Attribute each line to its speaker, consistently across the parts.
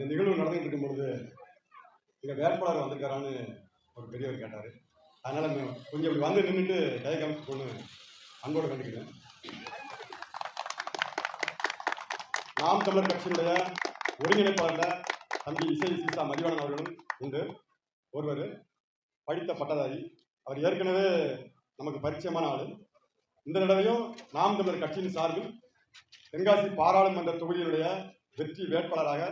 Speaker 1: இந்த நிகழ்வு நடந்துகிட்டு இருக்கும் பொழுது இங்க வேட்பாளர் வந்திருக்காரான்னு ஒரு பெரியவர் கேட்டார். அதனால் கொஞ்சம் இப்படி வந்து நின்றுட்டு கதை காமிச்சு பொண்ணு அன்போடு கண்டுக்கிறேன் நாம் தமிழர் கட்சியினுடைய ஒருங்கிணைப்பாளர் தம்பி இசை சீசா மதிவாணன் அவர்களும் உண்டு ஒருவர் படித்த பட்டதாரி. அவர் ஏற்கனவே நமக்கு பரிச்சயமான ஆள். இந்த தடவையும் நாம் தமிழர் கட்சியின் சார்பில் தென்காசி பாராளுமன்ற தொகுதியினுடைய வெற்றி வேட்பாளராக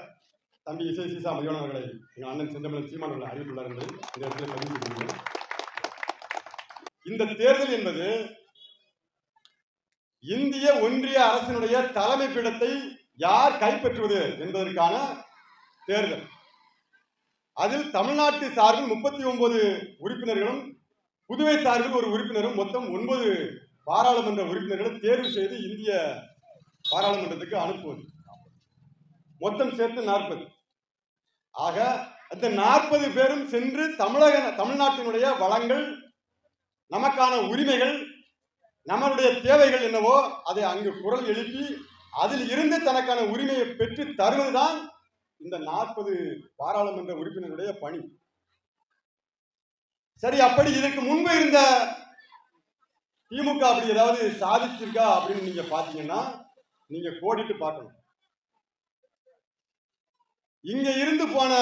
Speaker 1: தம்பி இசை சீசா மதிவாணன் அவர்களை எங்கள் அண்ணன் செந்தமிழன் சீமான் அவர்கள் அறிவித்துள்ளார் என்பதை இந்த இடத்துல பதிவு செய்கிறேன் இந்த தேர்தல் என்பது இந்திய ஒன்றிய அரசினுடைய தலைமை பீடத்தை யார் கைப்பற்றுவது என்பதற்கான தேர்தல். அதில் தமிழ்நாட்டு சார்பில் முப்பத்தி ஒன்பது உறுப்பினர்களும் புதுவை சார்பில் ஒரு உறுப்பினரும் மொத்தம் ஒன்பது பாராளுமன்ற உறுப்பினர்களை தேர்வு செய்து இந்திய பாராளுமன்றத்துக்கு அனுப்புவது. மொத்தம் சேர்த்து நாற்பது. ஆக அந்த நாற்பது பேரும் சென்று தமிழக தமிழ்நாட்டினுடைய வளங்கள் நமக்கான உரிமைகள் நம்மளுடைய தேவைகள் என்னவோ அதை அங்கு குரல் எழுப்பி அதில் இருந்து தனக்கான உரிமையை பெற்று தருவதுதான் இந்த நாற்பது பாராளுமன்ற உறுப்பினருடைய பணி. சரி அப்படி இதற்கு முன்பு இருந்த திமுக அப்படி ஏதாவது சாதிச்சிருக்கா அப்படின்னு நீங்க பாத்தீங்கன்னா நீங்க கோடிட்டு பார்க்கணும். இங்க இருந்து போன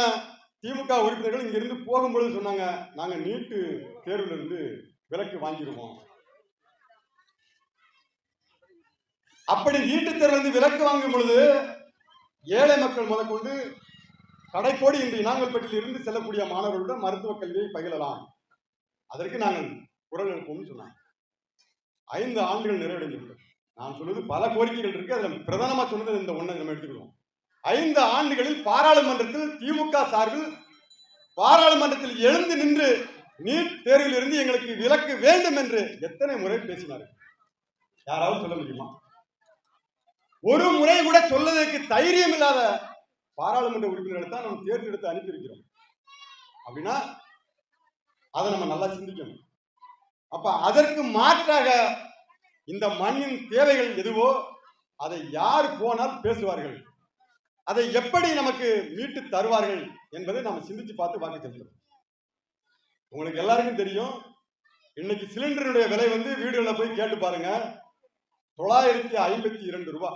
Speaker 1: திமுக உறுப்பினர்கள் இங்க இருந்து போகும்பொழுது சொன்னாங்க நாங்க நீட்டு தேர்வுல இருந்து விலக்கு வாங்கிடுவோம் அப்படி நீட்டு தேர்வுல இருந்து விலக்கு வாங்கும் பொழுது ஏழை மக்கள் முதற்கொண்டு கடைக்கோடி இன்று இனாங்கல்பட்டியில் இருந்து செல்லக்கூடிய மாணவர்களுடன் மருத்துவ கல்வியை பகிரலாம் அதற்கு நாங்கள் குரல் எழுப்போம்னு சொன்னாங்க. ஐந்து ஆண்டுகள் நிறைவடைந்துள்ளது நான் சொல்வது பல கோரிக்கைகள் இருக்கு. அதுல பிரதானமா சொன்னது இந்த ஒண்ணை நம்ம எடுத்துக்கிறோம் ஐந்து ஆண்டுகளில் பாராளுமன்றத்தில் திமுக சார்பில் பாராளுமன்றத்தில் எழுந்து நின்று நீட் தேர்வில் இருந்து எங்களுக்கு விலக்கு வேண்டும் என்று எத்தனை முறை பேசினார்கள்? யாராவது சொல்ல முடியுமா? ஒரு முறை கூட சொல்வதற்கு தைரியம் இல்லாத பாராளுமன்ற உறுப்பினர்களை தான் நம்ம தேர்ந்தெடுத்து அனுப்பியிருக்கிறோம். அப்படின்னா அதை நம்ம நல்லா சிந்திக்கணும். அப்ப அதற்கு மாற்றாக இந்த மண்ணின் தேவைகள் எதுவோ அதை யார் போனால் பேசுவார்கள்? அதை எப்படி நமக்கு மீட்டு தருவார்கள் என்பதை நாம சிந்திச்சு பார்த்து வாக்கு செல்கிறோம் உங்களுக்கு எல்லாருக்கும் தெரியும் இன்னைக்கு சிலிண்டருடைய விலை வந்து வீடுகளில் போய் கேட்டு பாருங்க தொள்ளாயிரத்தி ஐம்பத்தி இரண்டு ரூபா.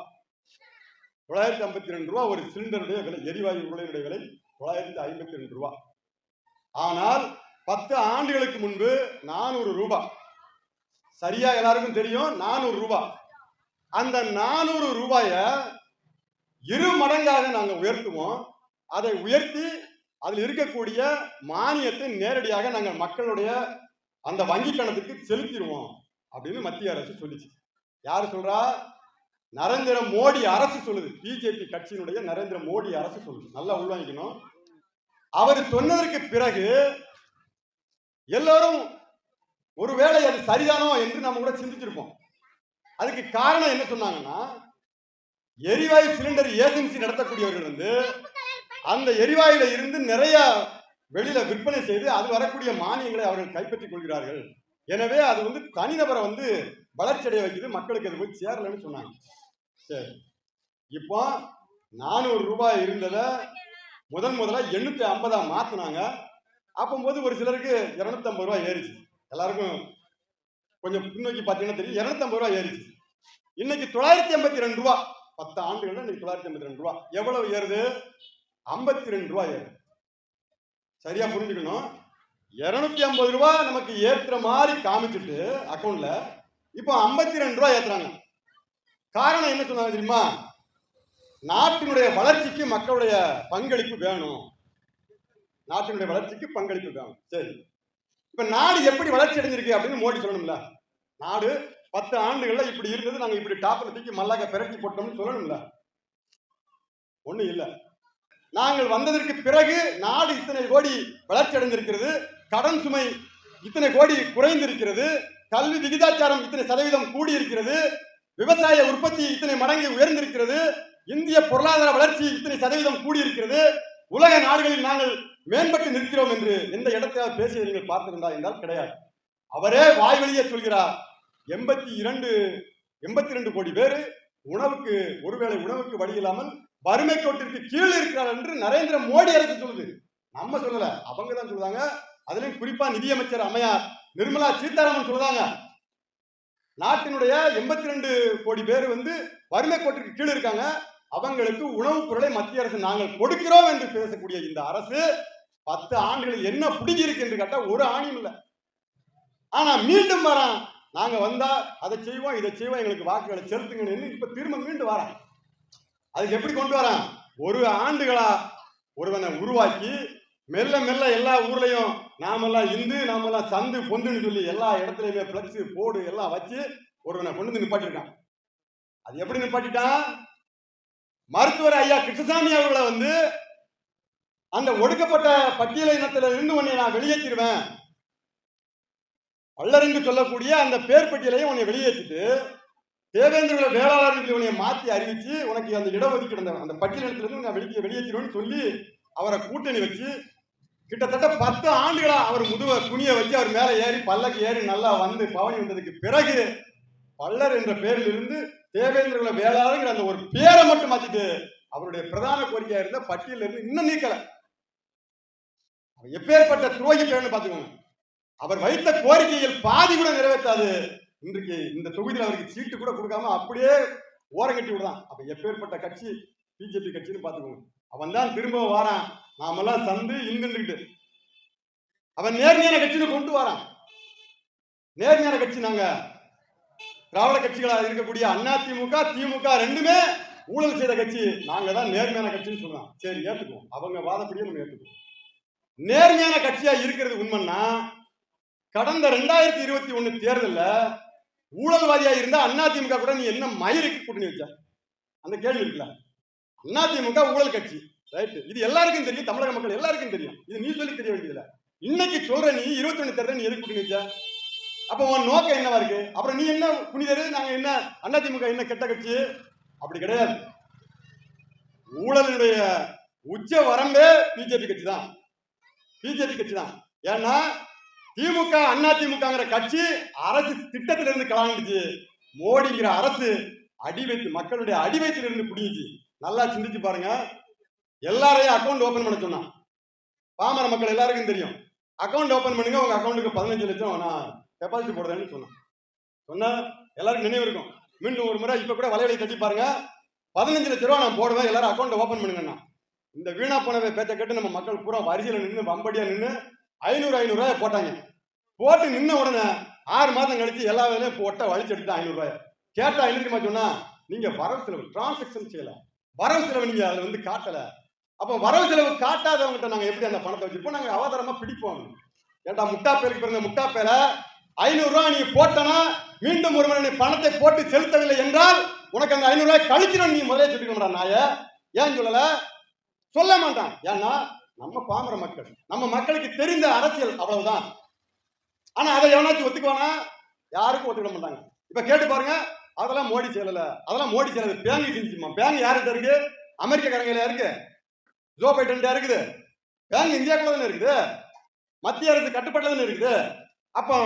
Speaker 1: தொள்ளாயிரத்தி ஐம்பத்தி ரெண்டு ரூபா ஒரு சிலிண்டருடைய விலை எரிவாயு உருளையுடைய விலை தொள்ளாயிரத்தி ஐம்பத்தி ரெண்டு ரூபா. ஆனால் பத்து ஆண்டுகளுக்கு முன்பு நானூறு ரூபா. சரியா எல்லாருக்கும் தெரியும்? நானூறு ரூபா. அந்த நானூறு ரூபாயை இரு மடங்காக நாங்கள் உயர்த்துவோம். அதை உயர்த்தி அதில் இருக்கக்கூடிய மானியத்தை நேரடியாக நாங்கள் மக்களுடைய அந்த வங்கி கணத்துக்கு செலுத்திடுவோம் அப்படின்னு மத்திய அரசு சொல்லிச்சு. யார் சொல்றா? நரேந்திர மோடி அரசு சொல்லுது. பிஜேபி கட்சியினுடைய நரேந்திர மோடி அரசு சொல்லுது. நல்லா உள்வாங்கிக்கணும். அவர் சொன்னதற்கு பிறகு எல்லோரும் ஒருவேளை அது சரிதானோ என்று நம்ம கூட சிந்திச்சிருப்போம். அதுக்கு காரணம் என்ன சொன்னாங்கன்னா எரிவாயு சிலிண்டர் ஏஜென்சி நடத்தக்கூடியவர்கள் வந்து அந்த எரிவாயுல இருந்து நிறைய வெளியில விற்பனை செய்து அது வரக்கூடிய மானியங்களை அவர்கள் கைப்பற்றிக் கொள்கிறார்கள். எனவே அது வந்து தனிநபரை வந்து வளர்ச்சி அடைய வைக்குது மக்களுக்கு அது போய் சேரலன்னு சொன்னாங்க. சரி. இப்போ நானூறு ரூபாய் இருந்ததை முதன் முதல்ல எண்ணூத்தி ஐம்பதா மாத்தினாங்க. அப்போது ஒரு சிலருக்கு இருநூத்தம்பது ரூபாய் ஏறிச்சு. எல்லாருக்கும் கொஞ்சம் பின்னோக்கி பார்த்தீங்கன்னா தெரியும் இருநூத்தம்பது ரூபாய் ஏறிச்சு. இன்னைக்கு தொள்ளாயிரத்தி ஐம்பத்தி ரெண்டு ரூபா பத்து ஆண்டுகள்ல இன்னைக்கு தொள்ளாயிரத்தி ஐம்பத்தி ரெண்டு ரூபா. எவ்வளவு ஏறுது? ஐம்பத்தி ரெண்டு ரூபா ஏறுது. சரியா புரிஞ்சுக்கணும்? இருநூத்தி ஐம்பது ரூபா நமக்கு ஏற்றுற மாதிரி காமிச்சிட்டு அக்கௌண்ட்ல இப்போ ஐம்பத்தி ரெண்டு ரூபா ஏத்துறாங்க. காரணம் என்ன சொன்னாங்க தெரியுமா? நாட்டினுடைய வளர்ச்சிக்கு மக்களுடைய பங்களிப்பு வேணும். நாட்டினுடைய வளர்ச்சிக்கு பங்களிப்பு வேணும். சரி. இப்ப நாடு எப்படி வளர்ச்சி அடைஞ்சிருக்கு அப்படின்னு மோடி சொல்லணும்ல. நாடு பத்து ஆண்டுகள்ல இப்படி இருந்தது நாங்க இப்படி டாப்ல தூக்கி மல்லாக்க பிரட்டி போட்டோம்னு சொல்லணும்ல? ஒண்ணு இல்ல. நாங்கள் வந்ததற்கு பிறகு நாடு இத்தனை கோடி வளர்ச்சி அடைந்திருக்கிறது கடன் சுமை இத்தனை கோடி குறைந்திருக்கிறது கல்வி விகிதாச்சாரம் இத்தனை சதவீதம் கூடியிருக்கிறது விவசாய உற்பத்தி இத்தனை மடங்கு உயர்ந்திருக்கிறது இந்திய பொருளாதார வளர்ச்சி இத்தனை சதவீதம் கூடியிருக்கிறது உலக நாடுகளில் நாங்கள் மேம்பட்டு நிற்கிறோம் என்று எந்த இடத்தையாவது பேசியதை நீங்கள் பார்த்திருந்தா என்றால் கிடையாது. அவரே வாய்வழியே சொல்கிறார். எண்பத்தி இரண்டு எண்பத்தி ரெண்டு கோடி பேர் உணவுக்கு ஒருவேளை உணவுக்கு வழி இல்லாமல் வறுமை கோட்டிற்கு கீழ் இருக்கிறார் என்று நரேந்திர மோடி அரசு சொல்லுது. நம்ம சொல்லல அவங்க தான் சொல்லுவாங்க அதுலயும் குறிப்பா நிதியமைச்சர் அம்மையார் நிர்மலா சீதாராமன் சொல்லுதாங்க. நாட்டினுடைய எண்பத்தி ரெண்டு கோடி பேர் வந்து வறுமை கோட்டிற்கு கீழே இருக்காங்க. அவங்களுக்கு உணவுப் பொருளை மத்திய அரசு நாங்கள் கொடுக்கிறோம் என்று பேசக்கூடிய இந்த அரசு பத்து ஆண்டுகள் என்ன பிடிங்கிருக்கு என்று கேட்டால் ஒரு ஆணியும் இல்லை. ஆனா மீண்டும் வரான். நாங்க வந்தா அதை செய்வோம் இதை செய்வோம் எங்களுக்கு வாக்குகளை செலுத்துங்கன்னு இப்ப திரும்ப மீண்டும் வரான் அதுக்கு எப்படி கொண்டு வரான் ஒரு ஆண்டுகளா ஒருவனை உருவாக்கி மெல்ல மெல்ல எல்லா ஊர்லயும் நாமெல்லாம் இந்து நாமெல்லாம் சந்து பொந்துன்னு சொல்லி எல்லா இடத்துலயுமே பிளக்ஸ் போர்டு எல்லாம் வச்சு ஒருவனை கொண்டு வந்து நிப்பாட்டிருக்கான் அது எப்படி நிப்பாட்டிட்டான்? மருத்துவர் ஐயா கிருஷ்ணசாமி அவர்களை வந்து அந்த ஒடுக்கப்பட்ட பட்டியல இனத்துல இருந்து உன்னை நான் வெளியேற்றிடுவேன். பல்லர் என்று சொல்லக்கூடிய அந்த பேர் பட்டியலையும் உன்னை வெளியேற்றிட்டு தேவேந்திர வேளாளர்கள் உன்னை மாத்தி அறிவிச்சு உனக்கு அந்த இடஒதுக்கீடு அந்த அந்த பட்டியலினத்துல இருந்து நான் வெளியே வெளியேற்றிடுவேன்னு சொல்லி அவரை கூட்டணி வச்சு கிட்டத்தட்ட பத்து ஆண்டுகளா அவர் முதுவ துணியை வச்சு அவர் மேல ஏறி பல்லக்கு ஏறி நல்லா வந்து பவனி வந்ததுக்கு பிறகு பல்லர் என்ற பேரில் இருந்து தேவேந்திர வேளாளர்கள் அந்த ஒரு பேரை மட்டும் மாத்திட்டு அவருடைய பிரதான கோரிக்கையா இருந்த பட்டியலில் இருந்து இன்னும் நீக்கல. எப்பேற்பட்ட துரோகி பேர்னு பாத்துக்கோங்க அவர் வைத்த கோரிக்கையில் பாதி கூட நிறைவேற்றாது. இன்றைக்கு இந்த தொகுதியில் அவருக்கு சீட்டு கூட கொடுக்காம அப்படியே ஓரங்கட்டி விடுறான். அப்ப எப்பேற்பட்ட கட்சி? பிஜேபி கட்சின்னு பாத்துக்கோங்க அவன் தான் திரும்ப வாரான். நாமெல்லாம் சந்து இந்துட்டு அவன் நேர்மையான கட்சின்னு கொண்டு வரான். நேர்மையான கட்சி நாங்க. திராவிட கட்சிகளா இருக்கக்கூடிய அண்ணா திமுக திமுக ரெண்டுமே ஊழல் செய்த கட்சி. நாங்க தான் நேர்மையான கட்சின்னு சொல்றான் சரி ஏத்துக்குவோம். அவங்க வாதப்படியே நம்ம ஏத்துக்குவோம். நேர்மையான கட்சியா இருக்கிறது உண்மைன்னா கடந்த ரெண்டாயிரத்தி இருபத்தி ஒண்ணு தேர்தலில் ஊழல்வாதியா இருந்தா அதிமுக கூட நீ என்ன மயிருக்கு கூட்டணி வச்ச? அந்த கேள்வி இருக்குல்ல. அதிமுக ஊழல் கட்சி ரைட் இது எல்லாருக்கும் தெரியும் தமிழக மக்கள் எல்லாருக்கும் தெரியும். இது நீ சொல்லி தெரிய வேண்டியதில்ல. இன்னைக்கு சொல்ற நீ இருபத்தி ஒண்ணு தேர்தல் நீ எதுக்கு கூட்டணி வச்ச? அப்ப உன் நோக்கம் என்னவா இருக்கு? அப்புறம் நீ என்ன புனிதரு? நாங்க என்ன அதிமுக என்ன கெட்ட கட்சி? அப்படி கிடையாது. ஊழலுடைய உச்ச வரம்பே பிஜேபி கட்சி தான். பிஜேபி கட்சி தான். ஏன்னா திமுக அண்ணா திமுகங்கிற கட்சி அரசு திட்டத்திலிருந்து கலாண்டுச்சு மோடிங்கிற அரசு அடி வைத்து மக்களுடைய அடி வைத்திலிருந்து பிடிங்கிச்சு. நல்லா சிந்திச்சு பாருங்க. எல்லாரையும் அக்கௌண்ட் ஓபன் பண்ண சொன்னான். பாமர மக்கள் எல்லாருக்கும் தெரியும். அக்கௌண்ட் ஓபன் பண்ணுங்க உங்க அக்கௌண்ட்டுக்கு பதினஞ்சு லட்சம் நான் டெபாசிட் போடுறேன்னு சொன்னான். சொன்னா எல்லாருக்கும் நினைவு இருக்கும். மீண்டும் ஒரு முறை இப்ப கூட வலையலை தட்டி பாருங்க. பதினஞ்சு லட்ச ரூபா நான் போடுவேன் எல்லாரும் அக்கௌண்ட் ஓபன் பண்ணுங்கண்ணா. இந்த வீணா போனவை பேச்சை கேட்டு நம்ம மக்கள் பூரா வரிசையில் நின்று வம்படியா நின்று ஐநூறு ஐநூறு போட்டாங்க. போட்டு நின்ன உடனே ஆறு மாதம் கழிச்சு எல்லா வேலையும் போட்ட வலிச்சு எடுத்து ஐநூறுரூவாய் கேட்டா என்ன சொன்னா நீங்க வரவு செலவு டிரான்சாக்ஷன் செய்யல. வரவு செலவு நீங்க அதுல வந்து காட்டல. அப்ப வரவு செலவு காட்டாதவங்ககிட்ட நாங்க எப்படி அந்த பணத்தை வச்சிருப்போம் நாங்க அவதாரமா பிடிப்போம். ஏன்டா முட்டா பேருக்கு பிறந்த முட்டா பேரை ஐநூறுரூவா நீ போட்டனா மீண்டும் ஒரு முறை நீ பணத்தை போட்டு செலுத்தவில்லை என்றால் உனக்கு அந்த ஐநூறுரூவா கழிச்சிடும் நீ முதலே சொல்லிக்கணும்டா நாய. ஏன் சொல்லல? சொல்ல மாட்டான். ஏன்னா நம்ம பாமர மக்கள். நம்ம மக்களுக்கு தெரிந்த அரசியல் அவ்வளவுதான். ஆனா அதை எவனாச்சும் ஒத்துக்குவானா? யாருக்கும் ஒத்துக்கிட மாட்டாங்க. இப்ப கேட்டு பாருங்க அதெல்லாம் மோடி செய்யல அதெல்லாம் மோடி செய்யல. பேங்க் செஞ்சுமா பேங்க் யார்கிட்ட இருக்கு? அமெரிக்காரங்கள இருக்கு. ஜோ பைடன் இருக்குது. பேங்க் இந்தியாக்குள்ள தானே இருக்குது. மத்திய அரசு கட்டுப்பாட்டுல தானே இருக்குது. அப்போ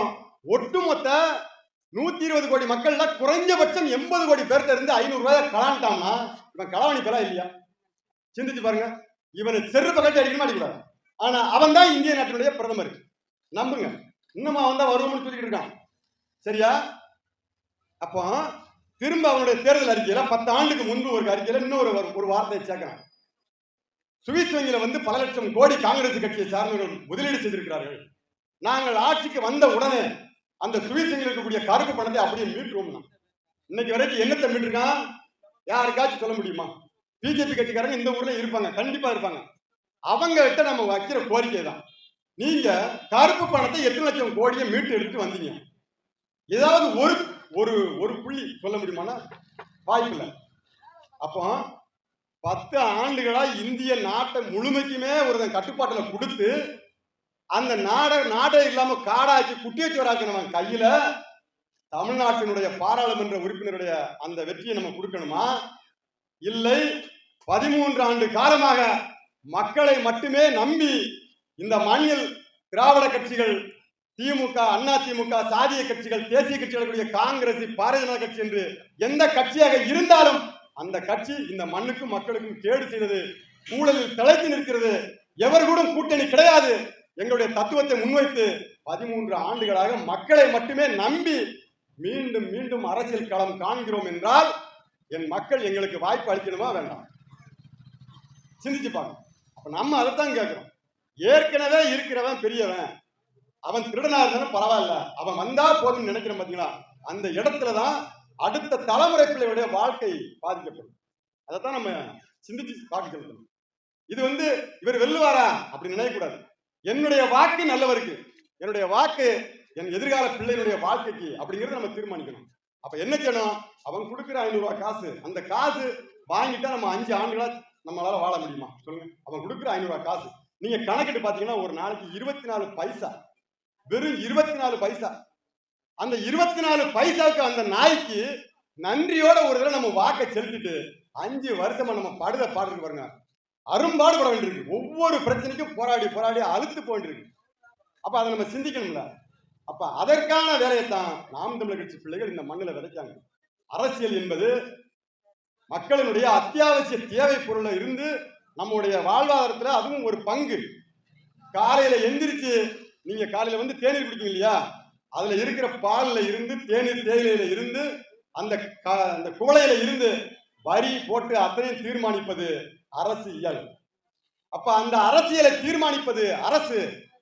Speaker 1: ஒட்டுமொத்த நூத்தி இருபது கோடி மக்கள்ல குறைஞ்சபட்சம் எண்பது கோடி பேர்கிட்ட இருந்து ஐநூறு ரூபாய் கலான்ட்டான்னா இவன் கலாவணி பெறா இல்லையா? சிந்திச்சு பாருங்க. இவனை செருப்ப கட்டி அடிக்கணும் அடிக்கலாம் ஆனா அவன் தான் இந்திய நாட்டினுடைய பிரதமர். நம்புங்க. இன்னும் அவன் தான் வருவோம்னு சொல்லிட்டு இருக்கான். சரியா? அப்போ திரும்ப அவனுடைய தேர்தல் அறிக்கையில பத்து ஆண்டுக்கு முன்பு ஒரு அறிக்கையில இன்னொரு ஒரு- ஒரு வார்த்தையை சேர்க்கிறான். சுவிஸ் வங்கியில வந்து பல லட்சம் கோடி காங்கிரஸ் கட்சியை சார்ந்தவர்கள் முதலீடு செய்திருக்கிறார்கள். நாங்கள் ஆட்சிக்கு வந்த உடனே அந்த சுவிஸ் வங்கியில் இருக்கக்கூடிய கருப்பு பணத்தை அப்படியே மீட்டுருவோம் இன்னைக்கு வரைக்கும் என்னத்தை மீட்டிருக்கான்? யாருக்காச்சும் சொல்ல முடியுமா? பிஜேபி கட்சிக்காரங்க இந்த ஊர்ல இருப்பாங்க கண்டிப்பா இருப்பாங்க. அவங்க கிட்ட நம்ம வைக்கிற கோரிக்கை தான். நீங்க கருப்பு பணத்தை எட்டு லட்சம் கோடியை மீட்டு எடுத்து வந்தீங்க. ஏதாவது ஒரு ஒரு ஒரு புள்ளி சொல்ல முடியுமானா வாய்ப்பு அப்போ பத்து ஆண்டுகளா இந்திய நாட்டை முழுமைக்குமே ஒருத்தன் கட்டுப்பாட்டுல கொடுத்து அந்த நாடை நாடே இல்லாம காடாக்கி குட்டியச்சுவராக்கினவன் கையில தமிழ்நாட்டினுடைய பாராளுமன்ற உறுப்பினருடைய அந்த வெற்றியை நம்ம கொடுக்கணுமா? இல்லை பதிமூன்று ஆண்டு காலமாக மக்களை மட்டுமே நம்பி இந்த மண்ணில் திராவிட கட்சிகள் திமுக அண்ணா திமுக சாதிய கட்சிகள் தேசிய கட்சிகள் காங்கிரஸ் பாரதிய ஜனதா கட்சி என்று எந்த கட்சியாக இருந்தாலும் அந்த கட்சி இந்த மண்ணுக்கும் மக்களுக்கும் கேடு செய்தது ஊழலில் தலைத்து நிற்கிறது. எவர் கூட கூட்டணி கிடையாது. எங்களுடைய தத்துவத்தை முன்வைத்து பதிமூன்று ஆண்டுகளாக மக்களை மட்டுமே நம்பி மீண்டும் மீண்டும் அரசியல் களம் காண்கிறோம் என்றால் என் மக்கள் எங்களுக்கு வாய்ப்பு அளிக்கணுமா? வேண்டாம். சிந்திச்சு பாருங்க. அப்ப நம்ம அதைத்தான் கேட்கிறோம். ஏற்கனவே இருக்கிறவன் பெரியவன். அவன் திருடனா இருந்தாலும் பரவாயில்ல. அவன் வந்தா போதும்னு நினைக்கிறேன் பாத்தீங்களா? அந்த இடத்துல தான் அடுத்த தலைமுறை பிள்ளைகளுடைய வாழ்க்கை பாதிக்கப்படும். அதைத்தான் நம்ம சிந்திச்சு பார்க்க சொல்லணும் இது வந்து இவர் வெல்லுவாரா? அப்படி நினைக்கக்கூடாது. என்னுடைய வாக்கு நல்லவருக்கு என்னுடைய வாக்கு என் எதிர்கால பிள்ளையினுடைய வாழ்க்கைக்கு அப்படிங்கறத நம்ம தீர்மானிக்கணும். அப்ப என்ன செய்யணும்? அவன் கொடுக்குற ஐநூறு ரூபாய் காசு. அந்த காசு வாங்கிட்டா நம்ம அஞ்சு ஆண்டுகளா நம்மளால வாழ முடியுமா? சொல்லுங்க. அவன் கொடுக்குற ஐநூறு காசு. நீங்க கணக்கிட்டு பாத்தீங்கன்னா ஒரு நாளைக்கு இருபத்தி நாலு பைசா. வெறும் இருபத்தி நாலு பைசா. அந்த இருபத்தி நாலு பைசாவுக்கு அந்த நாய்க்கு நன்றியோட ஒரு தடவை நம்ம வாக்கை செலுத்திட்டு அஞ்சு வருஷமா நம்ம படுத பாடுறது பாருங்க. அரும்பாடுபட வேண்டியிருக்கு. ஒவ்வொரு பிரச்சனைக்கும் போராடி போராடி அழுத்து போயிருக்கு அப்ப அதை நம்ம சிந்திக்கணும்ல. அப்ப அதற்கான வேலையைத்தான் நாம் தமிழர் கட்சி பிள்ளைகள் இந்த மண்ணில் விதைக்காங்க அரசியல் என்பது மக்களினுடைய அத்தியாவசிய தேவை பொருள்ல இருந்து நம்முடைய வாழ்வாதாரத்தில் அதுவும் ஒரு பங்கு. காலையில எந்திரிச்சு நீங்க காலையில வந்து தேநீர் குடிக்கீங்க இல்லையா? அதுல இருக்கிற பாலில் இருந்து தேநீர் தேயிலையில இருந்து அந்த க- அந்த குவளையில இருந்து வரி போட்டு அத்தனையும் தீர்மானிப்பது அரசியல். அப்ப அந்த அரசியலை தீர்மானிப்பது அரசு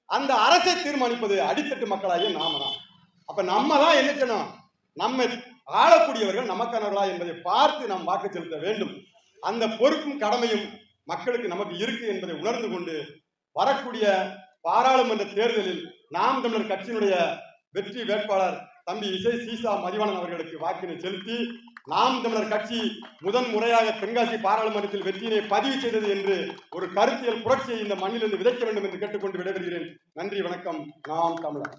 Speaker 1: அந்த அரசை தீர்மானிப்பது அடித்தட்டு மக்களாகிய நாம தான். அப்ப நம்ம தான் என்ன செய்யணும்? நம்ம ஆளக்கூடியவர்கள் நமக்கானவர்களா என்பதை பார்த்து நாம் வாக்கு செலுத்த வேண்டும். அந்த பொறுப்பும் கடமையும் மக்களுக்கு நமக்கு இருக்கு என்பதை உணர்ந்து கொண்டு வரக்கூடிய பாராளுமன்ற தேர்தலில் நாம் தமிழர் கட்சியினுடைய வெற்றி வேட்பாளர் தம்பி இசை சீசா மதிவாணன் அவர்களுக்கு வாக்கினை செலுத்தி நாம் தமிழர் கட்சி முதன் முறையாக தென்காசி பாராளுமன்றத்தில் வெற்றியினை பதிவு செய்தது என்று ஒரு கருத்தியல் புரட்சியை இந்த மண்ணிலிருந்து விதைக்க வேண்டும் என்று கேட்டுக்கொண்டு விடைபெறுகிறேன். நன்றி வணக்கம். நாம் தமிழர்.